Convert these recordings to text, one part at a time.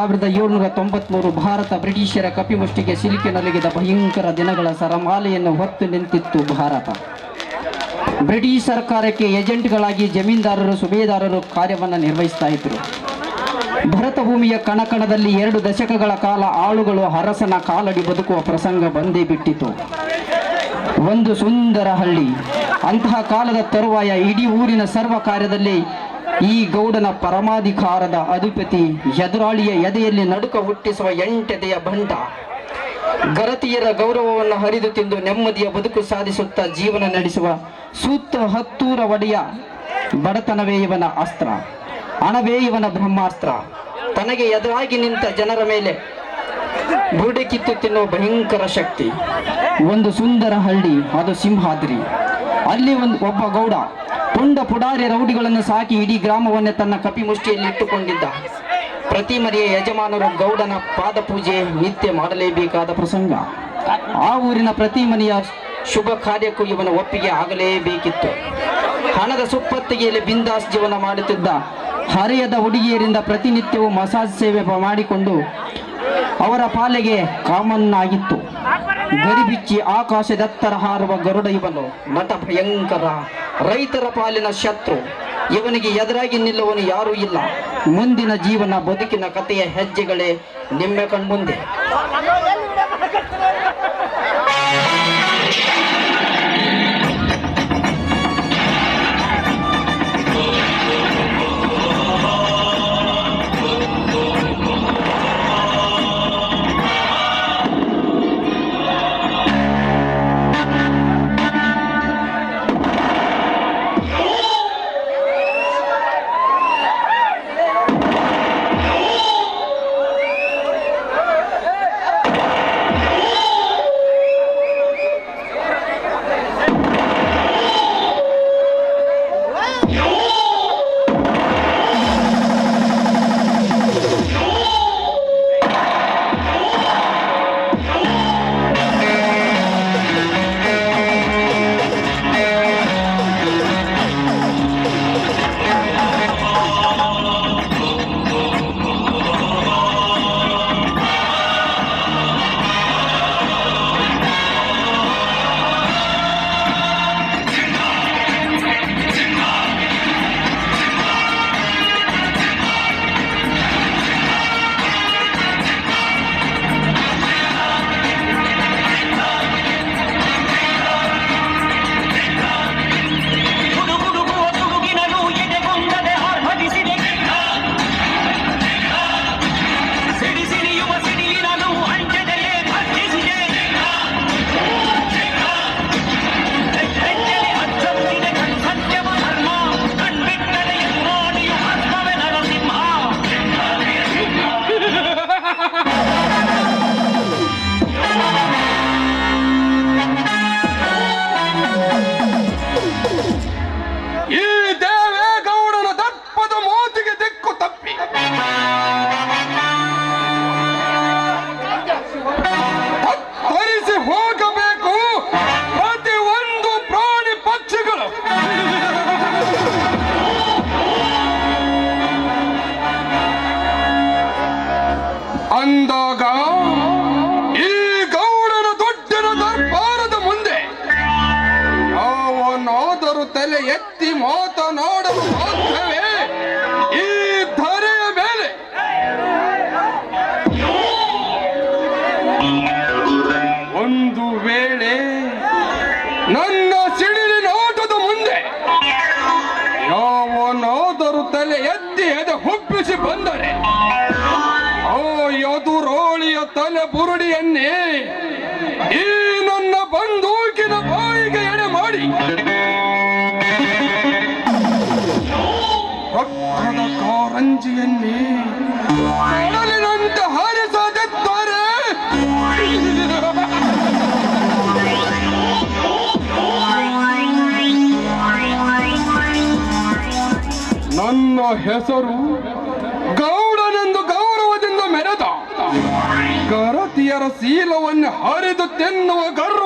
ಸಾವಿರದ ಏಳ್ನೂರ ತೊಂಬತ್ಮೂರು ಭಾರತ ಬ್ರಿಟಿಷರ ಕಪಿಮುಷ್ಟಿಗೆ ಸಿಲುಕಿ ನಲಗಿದ ಭಯಂಕರ ದಿನಗಳ ಸರಮಾಲೆಯನ್ನು ಹೊತ್ತು ನಿಂತಿತ್ತು ಭಾರತ. ಬ್ರಿಟಿಷ್ ಸರ್ಕಾರಕ್ಕೆ ಏಜೆಂಟ್ಗಳಾಗಿ ಜಮೀನ್ದಾರರು, ಸುಬೇದಾರರು ಕಾರ್ಯವನ್ನು ನಿರ್ವಹಿಸ್ತಾ ಇದ್ರು. ಭರತ ಭೂಮಿಯ ಕಣಕಣದಲ್ಲಿ ಎರಡು ದಶಕಗಳ ಕಾಲ ಆಳುಗಳು ಅರಸನ ಕಾಲಡಿ ಬದುಕುವ ಪ್ರಸಂಗ ಬಂದೇ ಬಿಟ್ಟಿತು. ಒಂದು ಸುಂದರ ಹಳ್ಳಿ. ಅಂತಹ ಕಾಲದ ತರುವಾಯ ಇಡೀ ಊರಿನ ಸರ್ವ ಕಾರ್ಯದಲ್ಲಿ ಈ ಗೌಡನ ಪರಮಾಧಿಕಾರದ ಅಧಿಪತಿ ಎದುರಾಳಿಯ ಎದೆಯಲ್ಲಿ ನಡುಕ ಹುಟ್ಟಿಸುವ ಎಂಟೆದೆಯ ಬಂಟ. ಗರತಿಯರ ಗೌರವವನ್ನು ಹರಿದು ತಿಂದು ನೆಮ್ಮದಿಯ ಬದುಕು ಸಾಧಿಸುತ್ತಾ ಜೀವನ ನಡೆಸುವ ಸೂತ್ತ ಹತ್ತೂರ ಒಡೆಯ ಬಡತನವೇ ಇವನ ಅಸ್ತ್ರ. ಅಣವೇ ಇವನ ಬ್ರಹ್ಮಾಸ್ತ್ರ. ತನಗೆ ಎದುರಾಗಿ ನಿಂತ ಜನರ ಮೇಲೆ ಬುರುಡೆ ಕಿತ್ತು ತಿನ್ನುವ ಭಯಂಕರ ಶಕ್ತಿ. ಒಂದು ಸುಂದರ ಹಳ್ಳಿ, ಅದು ಸಿಂಹಾದ್ರಿ. ಅಲ್ಲಿ ಒಂದು ಒಬ್ಬ ಗೌಡ ಪುಂಡ ಪುಡಾರಿ ರೌಡಿಗಳನ್ನು ಸಾಕಿ ಇಡೀ ಗ್ರಾಮವನ್ನೇ ತನ್ನ ಕಪಿಮುಷ್ಟಿಯಲ್ಲಿ ಇಟ್ಟುಕೊಂಡಿದ್ದ. ಪ್ರತಿ ಮರಿಯ ಯಜಮಾನರು ಗೌಡನ ಪಾದ ಪೂಜೆ ನಿತ್ಯ ಮಾಡಲೇಬೇಕಾದ ಪ್ರಸಂಗ. ಆ ಊರಿನ ಪ್ರತಿ ಮನೆಯ ಶುಭ ಕಾರ್ಯಕ್ಕೂ ಇವನ ಒಪ್ಪಿಗೆ ಆಗಲೇಬೇಕಿತ್ತು. ಹಣದ ಸುಪ್ಪತ್ತಿಗೆಯಲ್ಲಿ ಬಿಂದಾಸ್ ಜೀವನ ಮಾಡುತ್ತಿದ್ದ ಹರೆಯದ ಹುಡುಗಿಯರಿಂದ ಪ್ರತಿನಿತ್ಯವೂ ಮಸಾಜ್ ಸೇವೆ ಮಾಡಿಕೊಂಡು ಅವರ ಪಾಲೆಗೆ ಕಾಮನ್ ಆಗಿತ್ತು ಗರಿಬಿಚ್ಚಿ ಆಕಾಶದತ್ತರ ಹಾರುವ ಗರುಡ ಇವನು, ನಟ ಭಯಂಕರ, ರೈತರ ಪಾಲಿನ ಶತ್ರು. ಇವನಿಗೆ ಎದುರಾಗಿ ನಿಲ್ಲುವನು ಯಾರೂ ಇಲ್ಲ. ಮುಂದಿನ ಜೀವನ ಬದುಕಿನ ಕಥೆಯ ಹೆಜ್ಜೆಗಳೇ ನಿಮ್ಮ ಕಣ್ಮುಂದೆ ನನ್ನ ಸಿಡಿಲಿನ ಆಟದ ಮುಂದೆ ಯಾವನಾದರೂ ತಲೆ ಎತ್ತಿ ಎದೆ ಹುಬ್ಬಿಸಿ ಬಂದರೆ ಓ ಯದುರೋಳಿಯ ತಲೆ ಬುರುಡಿಯನ್ನೇ ನನ್ನ ಹೆಸರು ಗೌಡನೆಂದು ಗೌರವದಿಂದ ಮೆರೆದ. ಗರತಿಯರ ಶೀಲವನ್ನು ಹರಿದು ತಿನ್ನುವ ಗರ್ವದ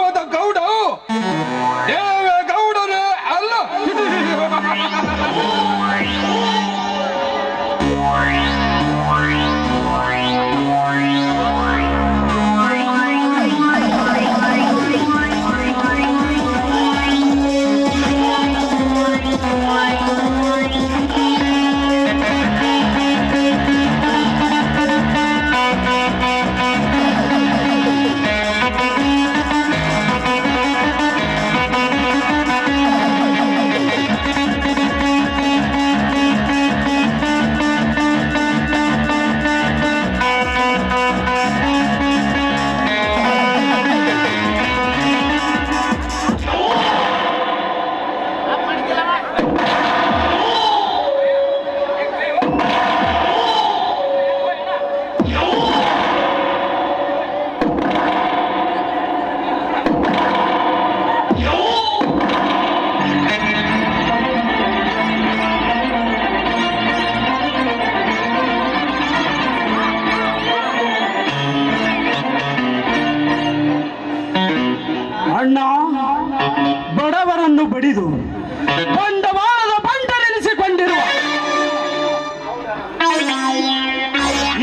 ಬಂಡವಾಳದ ಬಂಡರೆನಿಸಿಕೊಂಡಿರುವ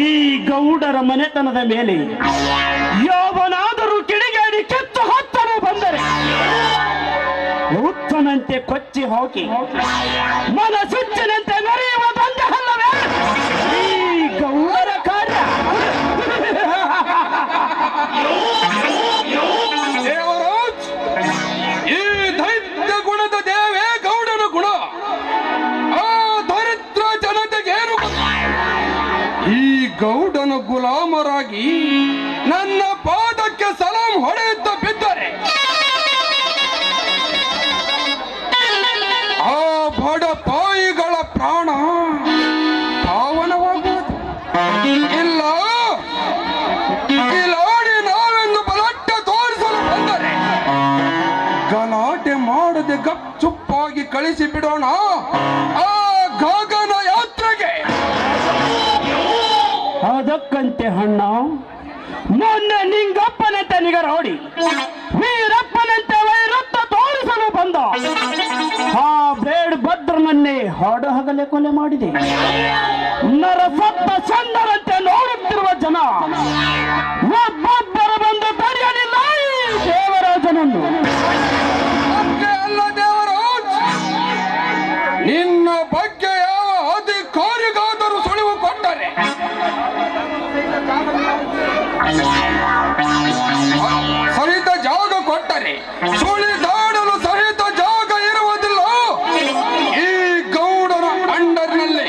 ಈ ಗೌಡರ ಮನೆತನದ ಮೇಲೆ ಯಾವನಾದರೂ ಕಿಡಿಗೇಡಿ ಕೆತ್ತು ಹತ್ತಲು ಬಂದರೆ ಉತ್ತನಂತೆ ಕೊಚ್ಚಿ ಹೋಗಿ ಮನ ನನ್ನ ಪಾದಕ್ಕೆ ಸಲಾಂ ಹೊಡೆಯುತ್ತ ಬಿದ್ದರೆ ಆ ಬಡ ಪಾಯಿಗಳ ಪ್ರಾಣ ಪಾವನವಾಗುವುದು. ಇಲ್ಲ ಕಿಲಾಡಿ ನಾವೆಂದು ಬಲಟ್ಟ ತೋರಿಸಲು ಬಂದರೆ ಗಲಾಟೆ ಮಾಡದೆ ಗಪ್ ಚುಪ್ಪಾಗಿ ಕಳಿಸಿ ಬಿಡೋಣ. ಆ ಗಗನ ಯಾತ್ರೆಗೆ ಅದಕ್ಕಂತೆ ಹಣ್ಣ, ಮೊನ್ನೆ ನಿಂಗಪ್ಪನಂತೆ ನಿಗರೋಡಿ ವೀರಪ್ಪನಂತೆ ವೈರತ್ತ ತೋರಿಸಲು ಬಂದ. ಆ ಬೇಡ್ ಭದ್ರನನ್ನೇ ಹಾಡು ಹಗಲೆ ಕೊಲೆ ಮಾಡಿದೆ. ನರಸತ್ತ ಚಂದರಂತೆ ನೋಡುತ್ತಿರುವ ಜನ, ಒಬ್ಬೊಬ್ಬರ ಬಂದು ತಡೆಯಲಿಲ್ಲ ದೇವರಾಜನನ್ನು. ನಿನ್ನ ಸಹಿತ ಜಾಗ ಕೊಟ್ಟರೆ ಸುಳಿದಾಡಲು ಸಹಿತ ಜಾಗ ಇರುವುದಿಲ್ಲ. ಈ ಗೌಡರ ಅಂಡರ್ನಲ್ಲಿ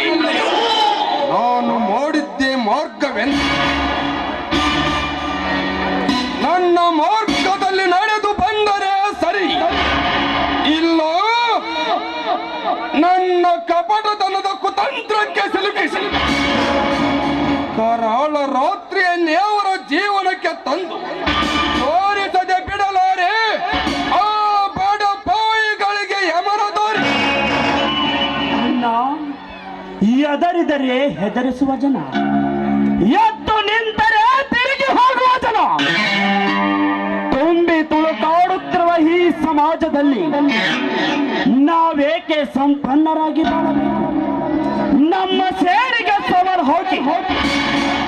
ನಾನು ಮಾಡಿದ್ದೆ ಮಾರ್ಗವೆಂದು. ನನ್ನ ಮಾರ್ಗದಲ್ಲಿ ನಡೆದು ಬಂದರೆ ಸರಿ. ಇಲ್ಲ, ನನ್ನ ಕಪಟತನದ ಕುತಂತ್ರಕ್ಕೆ ಸಿಲುಕಿಸಿ. ಕರಾಳ ಅವರ ಜೀವನಕ್ಕೆ ತಂದು ತೋರಿಸದೆ ಬಿಡಲಾರೆ. ಆ ಬಡ ಪಾಯಿಗಳಿಗೆ ಯಮರ ತೋರಿ. ಅಣ್ಣ ಎದರಿದರೆ ಹೆದರಿಸುವ ಜನ. ಎದ್ದು ನಿಂತರೆ ತಿರುಗಿ ಹೋಗುವ ಜನ. ತುಂಬಿ ತುಳುಕಾಡುತ್ತಿರುವ ಈ ಸಮಾಜದಲ್ಲಿ ನಾವೇಕೆ ಸಂಪನ್ನರಾಗಿ ಬಾಳಬೇಕು? ನಮ್ಮ ಸೇರಿಗೆ ಸವಾಲು ಹೋಗಿ. ಎದೆ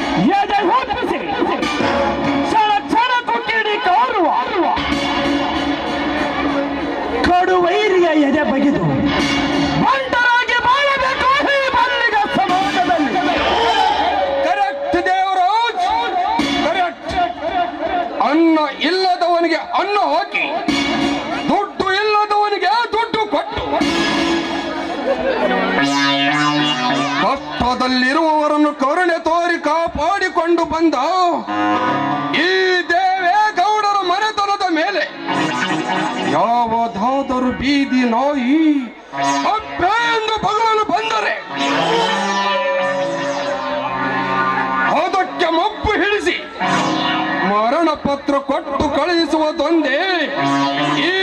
ಅನ್ನ ಹಾಕಿ ದುಡ್ಡು ಇಲ್ಲದವನಿಗೆ ದುಡ್ಡು ಕೊಟ್ಟು. ಕಷ್ಟದಲ್ಲಿರುವವರನ್ನು ಕರುಣೆ ತೋರಿ ಕಾಪಾಡಿಕೊಂಡು ಬಂದ ಈ ದೇವೇಗೌಡರ ಮನೆತನದ ಮೇಲೆ ಯಾವುದಾದರೂ ಬೀದಿ ನಾಯಿ ಅಪ್ಪೆ ಎಂದು ಬಗಲಲು ಮರಣ ಪತ್ರ ಕೊಟ್ಟು ಕಳುಹಿಸುವುದೊಂದೇ ಈ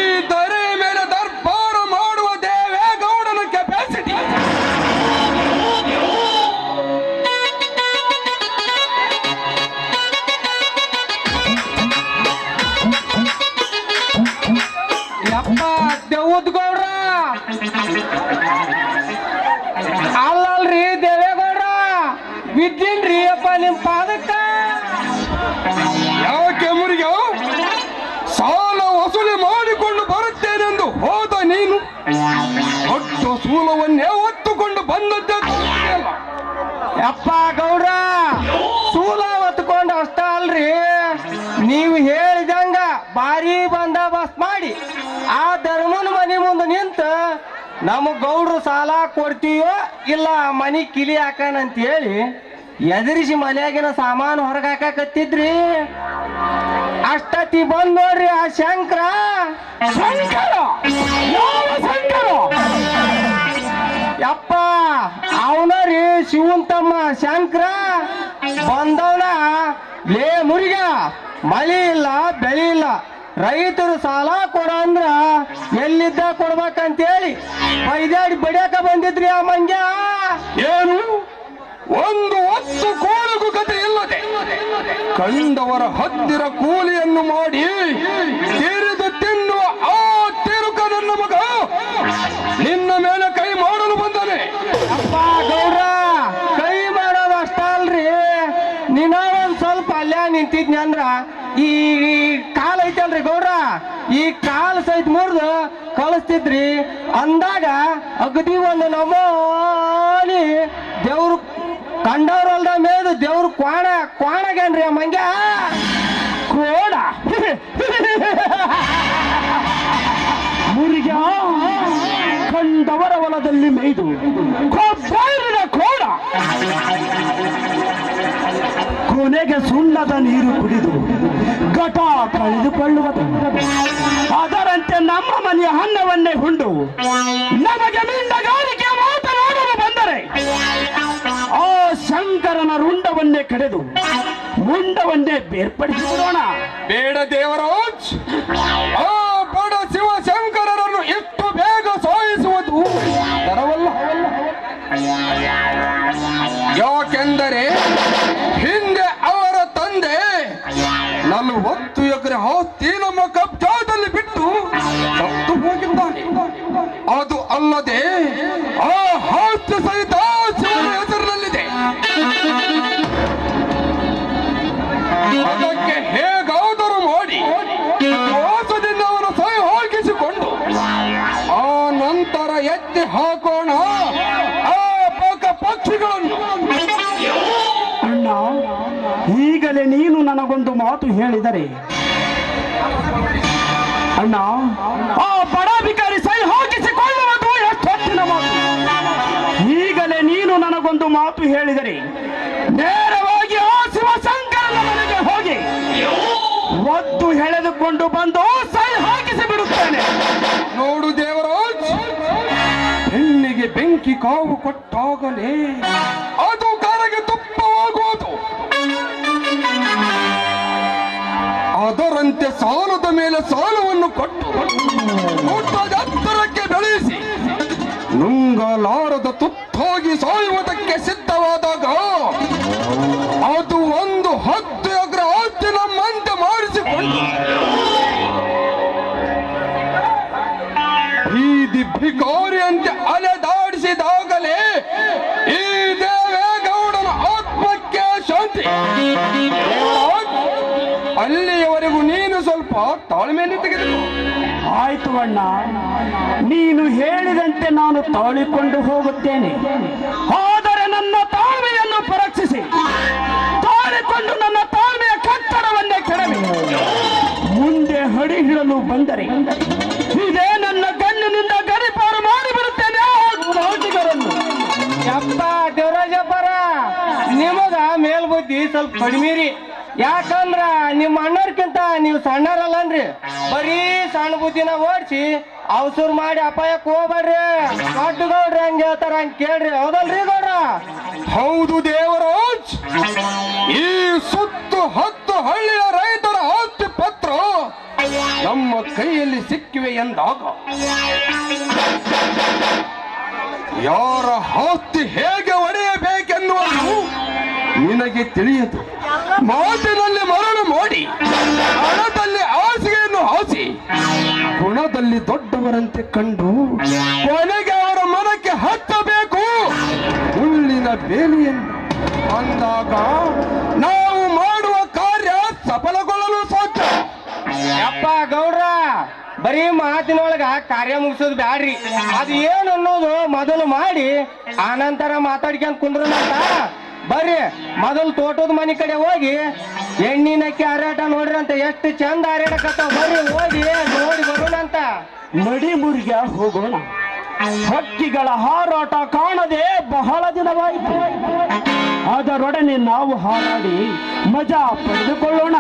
ಯಪ್ಪ ಗೌಡ್ರ ಸೂಲ ಹೊತ್ಕೊಂಡು ಅಷ್ಟ ಅಲ್ರಿ? ನೀವು ಹೇಳಿದಂಗ ಭಾರಿ ಬಂದೋಬಸ್ತ್ ಮಾಡಿ. ಆ ಧರ್ಮನ ಮನೆ ಮುಂದೆ ನಿಂತ ನಮ್ಮ ಗೌಡ್ರು ಸಾಲ ಕೊಡ್ತೀವೋ ಇಲ್ಲ ಮನಿ ಕಿಲಿ ಹಾಕನಂತ ಹೇಳಿ ಎದುರಿಸಿ ಮನೆಯಾಗಿನ ಸಾಮಾನು ಹೊರಗೆ ಹಾಕಕತ್ತಿದ್ರಿ? ಅಷ್ಟತಿ ಬಂದ್ ನೋಡ್ರಿ ಆ ಶಂಕರ. ಶಂಕರ? ಶಂಕರ? ಯಪ್ಪ, ಅವನ ರೀ ಶಿವನ್ ತಮ್ಮ ಶಂಕರ, ಬಂದವನ, ಲೇ ಮುರಿಗ ಮಳಿ ಇಲ್ಲ, ಬೆಳಿ ಇಲ್ಲ. ರೈತರು ಸಾಲ ಕೊಡ ಅಂದ್ರ ಎಲ್ಲಿದ್ದ ಕೊಡ್ಬೇಕಂತೇಳಿ ಬೈದಾಡಿ ಬಡಿಯಾಕ ಬಂದಿದ್ರಿ ಆ ಮಂಗ್ಯ? ಏನು? ಒಂದು ಹೊತ್ತು ಕೋಲಗು ಕತೆ ಇಲ್ಲದೆ ಕಂಡವರ ಹತ್ತಿರ ಕೂಲಿಯನ್ನು ಮಾಡಿ ತಿರಿದು ಅಂದ್ರ ಈ ಕಾಲ ಐತಲ್ರಿ ಗೌಡ್ರ? ಈ ಕಾಲ ಸಹಿತ ಮುರಿದು ಕಳಿಸ್ತಿದ್ರಿ. ಅಂದಾಗ ಅಗದಿ ಒಂದು ನಮೋಲಿ ದೇವ್ರು ಕಂಡವ್ರಲ್ದ ಮೇದು ದೇವ್ರು ಕ್ವಾಣ, ಕ್ವಾಣಗೇನ್ರಿ ಮಂಗ್ಯ? ಕೋಡ ಮುರಿಗ ಕಂಡವರ ಹೊಲದಲ್ಲಿ ಮೇಯ್ದು. ಕೊಬ್ಬರಿನ ಕೊನೆಗೆ ಸುಣ್ಣದ ನೀರು ಕುಡಿದು ಘಟ ಕಳೆದುಕೊಳ್ಳುವ ಅದರಂತೆ ನಮ್ಮ ಮನೆಯ ಅನ್ನವನ್ನೇ ಹುಂಡು. ನಮಗೆ ಮೀನುಗಾರಿಕೆ ಮಾತನಾಡಲು ಬಂದರೆ ಆ ಶಂಕರನ ರುಂಡವನ್ನೇ ಕಡೆದು ಮುಂಡವನ್ನೇ ಬೇರ್ಪಡಿಸಿಬಿಡೋಣ. ಬೇಡ ದೇವರಾಜ್. ಆ ಬಡ ಶಿವಶಂಕರರನ್ನು ಎಷ್ಟು ಬೇಗ ಸಾಯಿಸುವುದು ಯಾಕೆಂದರೆ ಈಗಲೇ ನೀನು ನನಗೊಂದು ಮಾತು ಹೇಳಿದರೆ. ಅಣ್ಣ, ಆ ಬಡ ಭಿಕಾರಿ ಸೈ ಹೋಗಿಸಿಕೊಳ್ಳುವುದು ಎಷ್ಟೊತ್ತಿನ ಮಾತು. ಈಗಲೇ ನೀನು ನನಗೊಂದು ಮಾತು ಹೇಳಿದರೆ, ನೇರವಾಗಿ ಆ ಶಿವ ಮನೆಗೆ ಹೋಗಿ, ಒದ್ದು ಎಳೆದುಕೊಂಡು ಬಂದು ಸೈ ಹಾಕಿಸಿ ಬಿಡುತ್ತೇನೆ ನೋಡು ದೇವರಾಜ್, ಹೆಣ್ಣಿಗೆ ಬೆಂಕಿ ಕಾವು ಕೊಟ್ಟಾಗಲೇ ಅದರಂತೆ ಸಾಲದ ಮೇಲೆ ಸಾಲವನ್ನು ಕೊಟ್ಟು ಊಟದ ಎತ್ತರಕ್ಕೆ ಬೆಳೆಸಿ ನುಂಗಲಾರದ ತುತ್ತಾಗಿ ಸಾಯುವುದಕ್ಕೆ ಸಿದ್ಧವಾದಾಗ ಅದು ಒಂದು ಹತ್ತು ಎಕರೆ ಆಸ್ತಿ ನಮ್ಮಂತೆ ಮಾಡಿಸಿಕೊಂಡು ಬೀದಿ ಭಿಕಾರಿಯಂತೆ ಅಲೆದಾಡಿಸಿದಾಗಲೇ ಈ ದೇವೇಗೌಡನ ಆತ್ಮಕ್ಕೆ ಶಾಂತಿ. ಅಲ್ಲಿಯವರೆಗೂ ಸ್ವಲ್ಪ ತಾಳ್ಮೆಯನ್ನು ತೆಗೆದುಕೋ. ಆಯ್ತು ಅಣ್ಣ ನೀನು ಹೇಳಿದಂತೆ ನಾನು ತಾಳಿಕೊಂಡು ಹೋಗುತ್ತೇನೆ. ಆದರೆ ನನ್ನ ತಾಳ್ಮೆಯನ್ನು ಪರೀಕ್ಷಿಸಿ. ತಾಳಿಕೊಂಡು ನನ್ನ ತಾಳ್ಮೆಯ ಕಟ್ಟಡವನ್ನೇ ಕೆಡವಿ. ಮುಂದೆ ಹಡಿ ಹಿಡಲು ಬಂದರೆ. ಇದೇ ನನ್ನ ಕಣ್ಣಿನಿಂದ ಗಡಿಪಾರು ಮಾಡಿಬಿಡುತ್ತೇನೆ. ಆ ದಾಟಿಗರನ್ನು ಯಪ್ಪ ದೇವರಾಜಪ್ಪರ ನಿಮಗ ಮೇಲ್ಬುದ್ಧಿ ಸ್ವಲ್ಪ ಕಡಿಮೆ ಯಾಕಂದ್ರ ನಿಮ್ಮ ಅಣ್ಣರ್ಕಿಂತ ನೀವು ಸಣ್ಣರಲ್ಲನ್ರಿ? ಬರೀ ಸಣ್ಣ ಬುದ್ಧಿನ ಓಡಿಸಿ ಅವಸೂರ್ ಮಾಡಿ ಅಪಾಯಕ್ಕೆ ಹೋಗ್ಬೇಡ್ರಿ. ದೊಡ್ಡ ಗೌಡ್ರಿ ಹಂಗ ಹೇಳ್ತಾರ ಹಂಗ ಕೇಳ್ರಿ. ಹೌದಲ್ರಿ ಗೌಡ್ರ? ಹೌದು ದೇವರಾಜ್. ಈ ಸುತ್ತು ಹತ್ತು ಹಳ್ಳಿಯ ರೈತರ ಆಸ್ತಿ ಪತ್ರ ನಮ್ಮ ಕೈಯಲ್ಲಿ ಸಿಕ್ಕಿವೆ ಎಂದಾಗ ಯಾರ ಆಸ್ತಿ ಹೇಗೆ ಒಡೆಯಬೇಕೆನ್ನುವುದು ನಿನಗೆ ತಿಳಿಯದು. ಮಾತಿನಲ್ಲಿ ಮರಳು ಮಾಡಿ, ಹಣದಲ್ಲಿ ಹಾಸಿಗೆಯನ್ನು ಹಾಸಿ, ಗುಣದಲ್ಲಿ ದೊಡ್ಡವರಂತೆ ಕಂಡು ಕೊನೆಗೆ ಅವರ ಮನಕ್ಕೆ ಹತ್ತಬೇಕು ಹುಲ್ಲಿನ ಬೇಲಿಯನ್ನು ಅಂದಾಗ ನಾವು ಮಾಡುವ ಕಾರ್ಯ ಸಫಲಗೊಳ್ಳಲು ಸಾಧ್ಯ. ಅಪ್ಪ ಗೌಡ್ರ, ಬರೀ ಮಾತಿನೊಳಗ ಕಾರ್ಯ ಮುಗಿಸೋದು ಬ್ಯಾಡ್ರಿ. ಅದು ಏನು ಅನ್ನೋದು ಮೊದಲು ಮಾಡಿ, ಆನಂತರ ಮಾತಾಡ್ಕೊಂಡ್ ಕುಂದ್ರನಂತ ಬರ್ರಿ, ಮೊದಲು ತೋಟದ ಮನೆ ಕಡೆ ಹೋಗಿ, ಎಣ್ಣಿನ ನೋಡ್ರಿ ಅಂತ ಎಷ್ಟು ಚಂದ ಹಾರಾಡಕತ್ತಾವ ಬರ್ರಿ, ಹೋಗಿ, ನೋಡಿ ಬರೋಣಂತ. ನಡಿ ಮುರಿಗ ಹೋಗೋಣ. ಹಕ್ಕಿಗಳ ಹಾರಾಟ ಕಾಣದೆ ಬಹಳ ದಿನವಾಯಿತು. ಅದರೊಡನೆ ನಾವು ಹಾರಾಡಿ ಮಜಾ ಪಡೆದುಕೊಳ್ಳೋಣ.